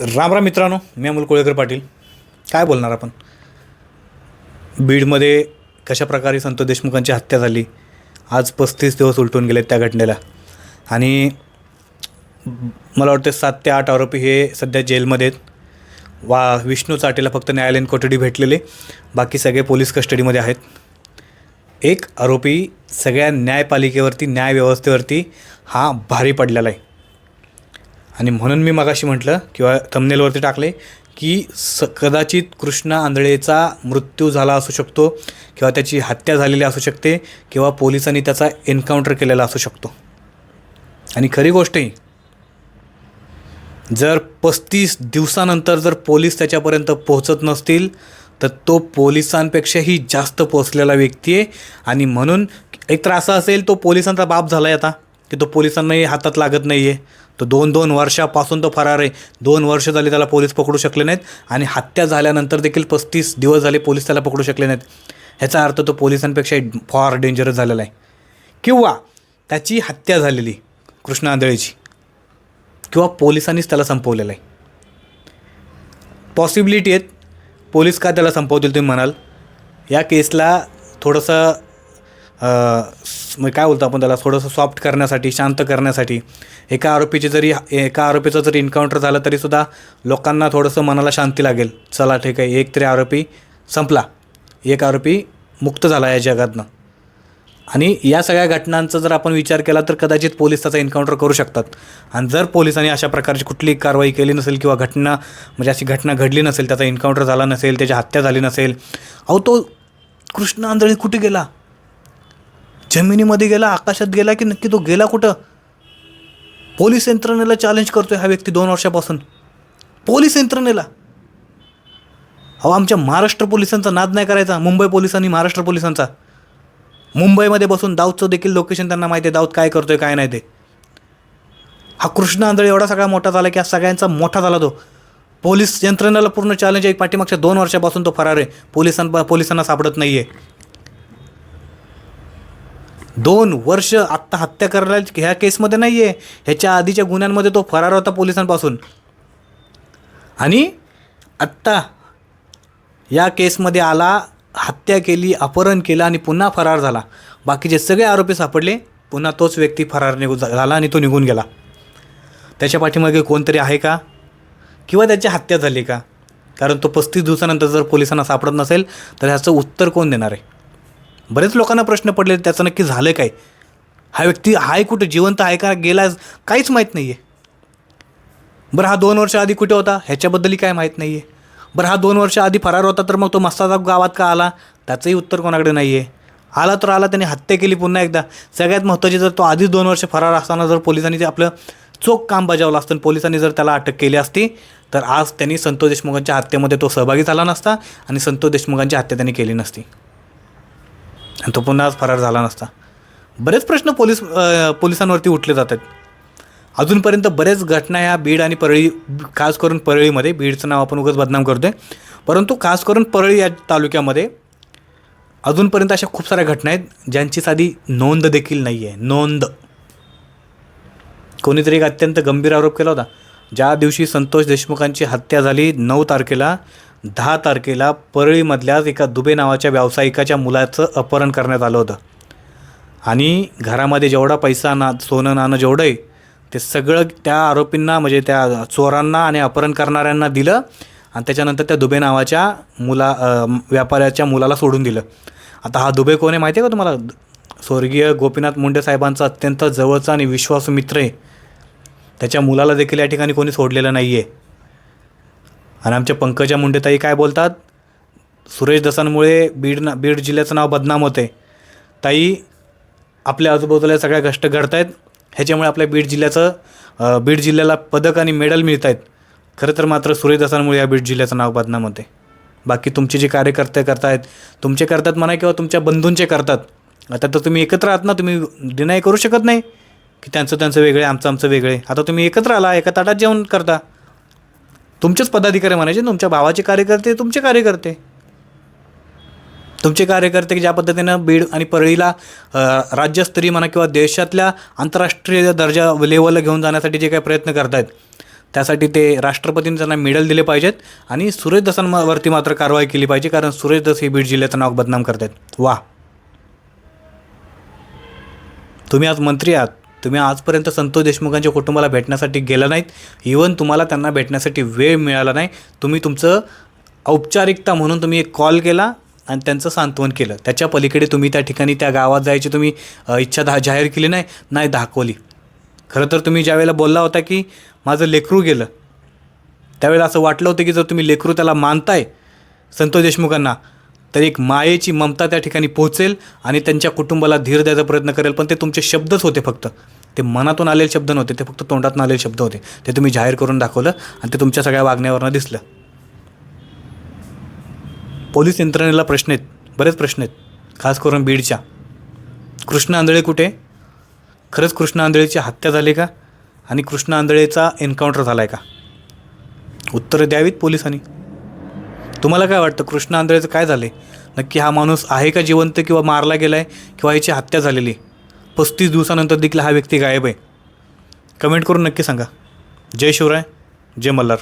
राम राम मित्रांनो मी अमोल कोळेकर पाटील. काय बोलणार आपण? बीडमध्ये कशा प्रकारे संतोष देशमुखांची हत्या झाली? आज पस्तीस दिवस उलटून गेले त्या घटनेला. आणि मला वाटते सात ते आठ आरोपी हे सध्या जेलमध्ये आहेत. वा विष्णू चाटेला फक्त न्यायालयीन कोठडी भेटलेली. बाकी सगळे पोलीस कस्टडीमध्ये आहेत. एक आरोपी सगळ्या न्यायपालिकेवरती न्यायव्यवस्थेवरती हा भारी पडलेला आहे. आणि म्हणून मी मगाशी म्हटलं किंवा थंबनेलवरती टाकले की स कदाचित कृष्णा आंधळेचा मृत्यू झाला असू शकतो किंवा त्याची हत्या झालेली असू शकते किंवा पोलिसांनी त्याचा एन्काउंटर केलेला असू शकतो. आणि खरी गोष्ट ही जर पस्तीस दिवसानंतर जर पोलीस त्याच्यापर्यंत पोहोचत नसतील तर तो पोलिसांपेक्षाही जास्त पोचलेला व्यक्ती आहे. आणि म्हणून एक तर असं असेल तो पोलिसांचा बाप झाला आहे आता की तो पोलिसांनाही हातात लागत नाही आहे तो दोन दोन वर्षापासून तो फरार आहे. दोन वर्ष झाली त्याला पोलीस पकडू शकले नाहीत आणि हत्या झाल्यानंतर देखील पस्तीस दिवस झाले पोलीस त्याला पकडू शकले नाहीत. ह्याचा अर्थ तो पोलिसांपेक्षा फार डेंजरस झालेला आहे. किंवा त्याची हत्या झालेली कृष्णा आंधळेची किंवा पोलिसांनीच त्याला संपवलेलं आहे. पॉसिबिलिटी आहेत. पोलीस का त्याला संपवतील तुम्ही म्हणाल. या केसला थोडंसं म्हणजे काय बोलतो आपण त्याला? थोडंसं सॉफ्ट करण्यासाठी शांत करण्यासाठी. एका आरोपीची जरी एका आरोपीचं जरी एन्काउंटर झालं तरीसुद्धा लोकांना थोडंसं मनाला शांती लागेल. चला ठीक आहे. एक तरी आरोपी संपला. एक आरोपी मुक्त झाला या जगातनं. आणि या सगळ्या घटनांचा जर आपण विचार केला तर कदाचित पोलीस त्याचा एन्काउंटर करू शकतात. आणि जर पोलिसांनी अशा प्रकारची कुठलीही कारवाई केली नसेल किंवा घटना म्हणजे अशी घटना घडली नसेल त्याचा एन्काउंटर झाला नसेल त्याची हत्या झाली नसेल अहो तो कृष्ण आंधळी कुठे गेला? जमिनीमध्ये गेला आकाशात गेला की नक्की तो गेला कुठं? पोलीस यंत्रणेला चॅलेंज करतोय हा व्यक्ती दोन वर्षापासून. पोलीस यंत्रणेला. अहो आमच्या महाराष्ट्र पोलिसांचा नाद नाही करायचा. मुंबई पोलिसांनी महाराष्ट्र पोलिसांचा. मुंबईमध्ये बसून दाऊदचं देखील लोकेशन त्यांना माहिती आहे. दाऊद काय करतोय काय नाही ते. हा कृष्ण आंधळे एवढा सगळा मोठा झाला की हा सगळ्यांचा मोठा झाला तो. पोलीस यंत्रणेला पूर्ण चॅलेंज आहे. पाठीमागच्या दोन वर्षापासून तो फरार आहे. पोलिसां पोलिसांना सापडत नाही आहे दोन वर्ष आत्ता हत्या करायला ह्या केसमध्ये नाही आहे ह्याच्या आधीच्या गुन्ह्यांमध्ये तो फरार होता पोलिसांपासून. आणि आत्ता या केसमध्ये आला हत्या केली अपहरण केलं आणि पुन्हा फरार झाला. बाकीचे सगळे आरोपी सापडले पुन्हा तोच व्यक्ती फरार निघून झाला आणि तो निघून गेला. त्याच्या पाठीमागे कोणतरी आहे का? किंवा त्याची हत्या झाली का? कारण तो पस्तीस दिवसानंतर जर पोलिसांना सापडत नसेल तर ह्याचं उत्तर कोण देणार आहे? बरेच लोकांना प्रश्न पडले त्याचं नक्की झालं काय? हा व्यक्ती आहे कुठं जिवंत आहे का? गेला काहीच माहीत नाही आहे बरं हा दोन वर्ष आधी कुठे होता? ह्याच्याबद्दलही काय माहीत नाही आहे बरं हा दोन वर्ष आधी फरार होता तर मग तो मस्ताचा गावात का आला? त्याचंही उत्तर कोणाकडे नाही आहे आला तर आला त्याने हत्या केली पुन्हा एकदा. सगळ्यात महत्त्वाची जर तो आधीच दोन वर्ष फरार असताना जर पोलिसांनी ते आपलं चोख काम बजावलं असतं पोलिसांनी जर त्याला अटक केली असती तर आज त्यांनी संतोष देशमुखांच्या हत्येमध्ये तो सहभागी झाला नसता आणि संतोष देशमुखांची हत्या त्यांनी केली नसती. आणि तो पुन्हा आज फरार झाला नसता. बरेच प्रश्न पोलीस पोलिसांवरती उठले जातात अजूनपर्यंत बरेच घटना ह्या बीड आणि परळी खास करून परळीमध्ये बीडचं नाव आपण उगाच बदनाम करतो आहे परंतु खास करून परळी या तालुक्यामध्ये अजूनपर्यंत अशा खूप साऱ्या घटना आहेत ज्यांची साधी नोंद देखील नाही आहे नोंद. कोणीतरी एक अत्यंत गंभीर आरोप केला होता. ज्या दिवशी संतोष देशमुखांची हत्या झाली नऊ तारखेला दहा तारखेला परळीमधल्याच एका दुबे नावाच्या व्यावसायिकाच्या मुलाचं अपहरण करण्यात आलं होतं. आणि घरामध्ये जेवढा पैसा ना सोनं नाणं जेवढं आहे ते सगळं त्या आरोपींना म्हणजे त्या चोरांना आणि अपहरण करणाऱ्यांना दिलं आणि त्याच्यानंतर त्या दुबे नावाच्या मुला व्यापाऱ्याच्या मुलाला सोडून दिलं. आता हा दुबे कोण आहे माहिती आहे का तुम्हाला? स्वर्गीय गोपीनाथ मुंडे साहेबांचा अत्यंत जवळचा आणि विश्वासू मित्र आहे. त्याच्या मुलाला देखील या ठिकाणी कोणी सोडलेलं नाही आहे आणि आमच्या पंकजा मुंडेताई काय बोलतात? सुरेश दसांमुळे बीड ना बीड जिल्ह्याचं नाव बदनाम होते. ताई आपल्या आजूबाजूला सगळ्या गोष्ट घडत आहेत ह्याच्यामुळे आपल्या बीड जिल्ह्याचं बीड जिल्ह्याला पदक आणि मेडल मिळत आहेत खरं तर मात्र सुरेश दसांमुळे या बीड जिल्ह्याचं नाव बदनाम होते. बाकी तुमचे जे कार्यकर्ते करतायत तुमचे करतात म्हणा किंवा तुमच्या बंधूंचे करतात आता तर तुम्ही एकत्र आहात ना तुम्ही डिनाय करू शकत नाही. की त्यांचं त्यांचं वेगळे आमचं आमचं वेगळे. आता तुम्ही एकत्र आला एका ताटात जेवण करता. तुमचेच पदाधिकारी म्हणायचे तुमच्या भावाचे कार्यकर्ते तुमचे कार्यकर्ते. तुमचे कार्यकर्ते की ज्या पद्धतीनं बीड आणि परळीला राज्यस्तरीय म्हणा किंवा देशातल्या आंतरराष्ट्रीय दर्जा लेवलला घेऊन जाण्यासाठी जे काही प्रयत्न करत आहेत त्यासाठी ते राष्ट्रपतींनी त्यांना मेडल दिले पाहिजेत आणि सुरेश दसांवरती मात्र कारवाई केली पाहिजे कारण सुरेश दस हे बीड जिल्ह्याचं नाव बदनाम करतात वा. तुम्ही आज मंत्री आहात. तुम्ही आजपर्यंत संतोष देशमुखांच्या कुटुंबाला भेटण्यासाठी गेला नाहीत. इवन तुम्हाला त्यांना भेटण्यासाठी वेळ मिळाला नाही. तुम्ही तुमचं औपचारिकता म्हणून तुम्ही एक कॉल केला आणि त्यांचं सांत्वन केलं. त्याच्या पलीकडे तुम्ही त्या ठिकाणी त्या गावात जायची तुम्ही इच्छा दा जाहीर केली नाही नाही दाखवली. खरं तर तुम्ही ज्यावेळेला बोलला होता की माझं लेकरू गेलं त्यावेळेला असं वाटलं होतं की जर तुम्ही लेकरू त्याला मानताय संतोष देशमुखांना तर एक मायेची ममता त्या ठिकाणी पोहोचेल आणि त्यांच्या कुटुंबाला धीर द्यायचा प्रयत्न करेल. पण ते तुमचे शब्दच होते फक्त. ते मनातून आलेले शब्द नव्हते ते फक्त तोंडातून आलेले शब्द होते. ते तुम्ही जाहीर करून दाखवलं आणि ते तुमच्या सगळ्या वागण्यावरनं दिसलं. पोलीस यंत्रणेला प्रश्न आहेत बरेच प्रश्न आहेत खास करून बीडच्या. कृष्ण आंधळे कुठे? खरंच कृष्ण आंधळेची हत्या झाली का? आणि कृष्ण आंधळेचा एन्काउंटर झाला आहे का? उत्तरं द्यावीत पोलिसांनी. तुम्हाला काय वाटतं? कृष्ण आंधळेचं काय झालं नक्की हा माणूस आहे का जिवंत किंवा मारला गेला आहे किंवा याची हत्या झालेली? पस्तीस दिवसानंतर देखील हा व्यक्ती गायब आहे. कमेंट करून नक्की सांगा. जय शिवराय जय मल्हार.